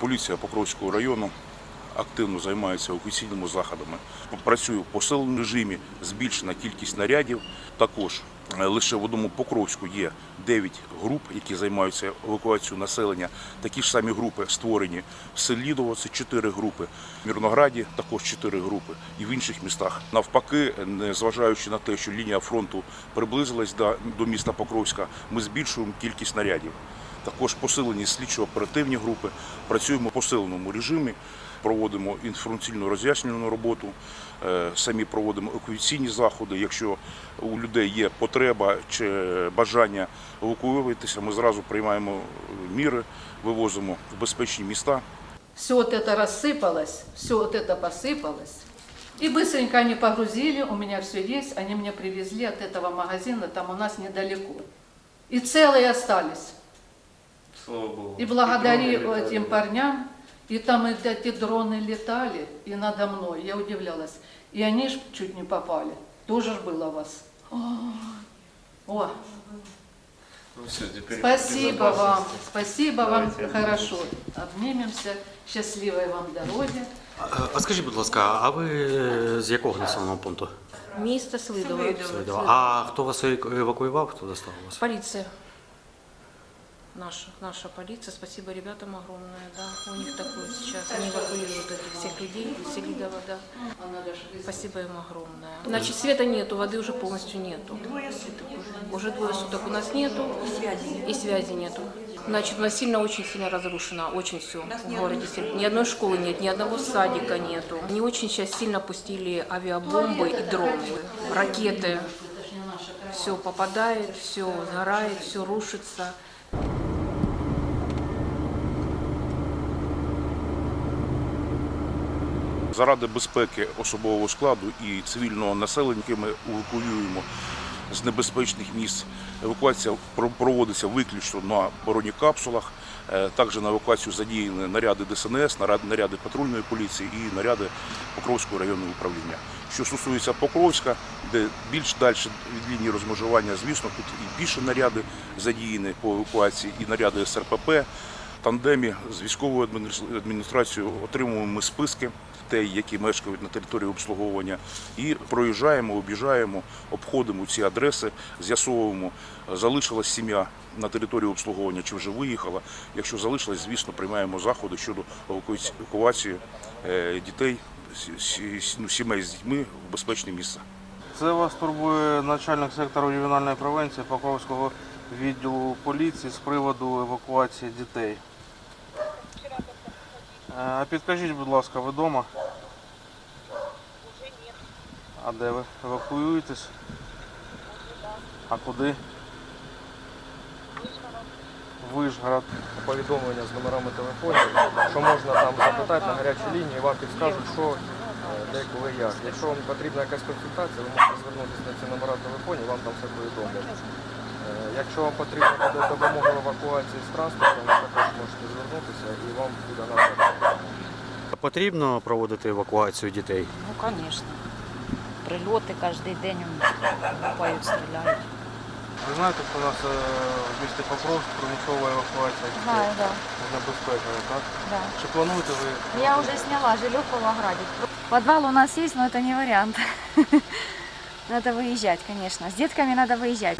Поліція Покровського району активно займається евакуаційними заходами. Працює в посиленому режимі, збільшена кількість нарядів. Також е, лише в одному Покровську є 9 груп, які займаються евакуацією населення. Такі ж самі групи створені в Селідово, це 4 групи, в Мірнограді також 4 групи і в інших містах. Навпаки, незважаючи на те, що лінія фронту приблизилась до міста Покровська, ми збільшуємо кількість нарядів. Також посилені слідчо-оперативні групи. Працюємо в посиленому режимі, проводимо інформаційну роз'яснювальну роботу, е, самі проводимо евакуаційні заходи. Якщо у людей є потреба чи бажання евакуюватися, ми зразу приймаємо міри, вивозимо в безпечні міста. Все вот это рассыпалось, все вот это посыпалось. И быстренько они погрузили, у меня все есть, они мне привезли от этого магазина, там у нас недалеко. И целые остались. Слава Богу. И благодаря И дроны этим летали. парням, и там и эти дроны летали, и надо мной, я удивлялась. И они ж чуть не попали. Тоже ж было у вас. О, Ну все, теперь спасибо вам, безопасности. спасибо вам, Давайте хорошо. Обнимемся, счастливой вам дороги. А- А скажіть, будь ласка, а ви е, з якого населеного пункту? Місто Свидово. Свидова. А хто вас еваку- евакуював? Хто достав вас? Полиция. Наша, наша полиция. Спасибо ребятам огромное, да. У них такое сейчас. Они эвакуируют этих всех людей из Селидова, да. Спасибо им огромное. Значит, света нету, воды уже полностью нету. Уже двое суток у нас нету. И связи нету. Значит, у нас сильно, очень сильно разрушено, очень все в городе. Ни одной школы нет, ни одного садика нету. Они очень сейчас сильно пустили авиабомбы и дроны, ракеты. Все попадает, все сгорает, все рушится. Заради безпеки особового складу і цивільного населення, яке ми евакуюємо з небезпечних місць. Евакуація проводиться виключно на бронекапсулах. Е, Також на евакуацію задіяні наряди ДСНС, наряд- наряди патрульної поліції і наряди Покровського районного управління. Що стосується Покровська, де більш далі від лінії розмежування, звісно, тут і більше наряди задіяні по евакуації, і наряди СРПП тандемі з військовою адміністра- адміністрацією отримуємо ми списки дітей, які мешкають на території обслуговування, і проїжджаємо, об'їжджаємо, обходимо ці адреси, з'ясовуємо, залишилась сім'я на території обслуговування чи вже виїхала. Якщо залишилась, звісно, приймаємо заходи щодо евакуації е, дітей, ну, сімей з дітьми в безпечне місце. Це вас турбує начальник сектору ювенальної превенції Покровського відділу поліції з приводу евакуації дітей. Е, підкажіть, будь ласка, ви вдома? А де ви? Евакуюєтесь? А куди? Вишгород. повідомлення з номерами телефонів, що можна там запитати на гарячій лінії, і вам підскажуть, що, е, де, коли, як. Якщо вам потрібна якась консультація, ви можете звернутися на ці номера телефонів, вам там все повідомлять. Е, Якщо вам потрібна буде допомога в евакуації з транспортом, ви також можете звернутися і вам буде надано. Потрібно проводити евакуацію дітей? Ну, конечно Прильоти кожен день лупають, стріляють. Ви знаєте, що у нас е, в місті Покровськ примусова евакуація дітей Знаю, да, з небезпекою, так? да. Чи плануєте ви? Я уже сняла жилье в Павлограде. Подвал у нас есть, но это не вариант. Надо выезжать, конечно. С детками надо выезжать.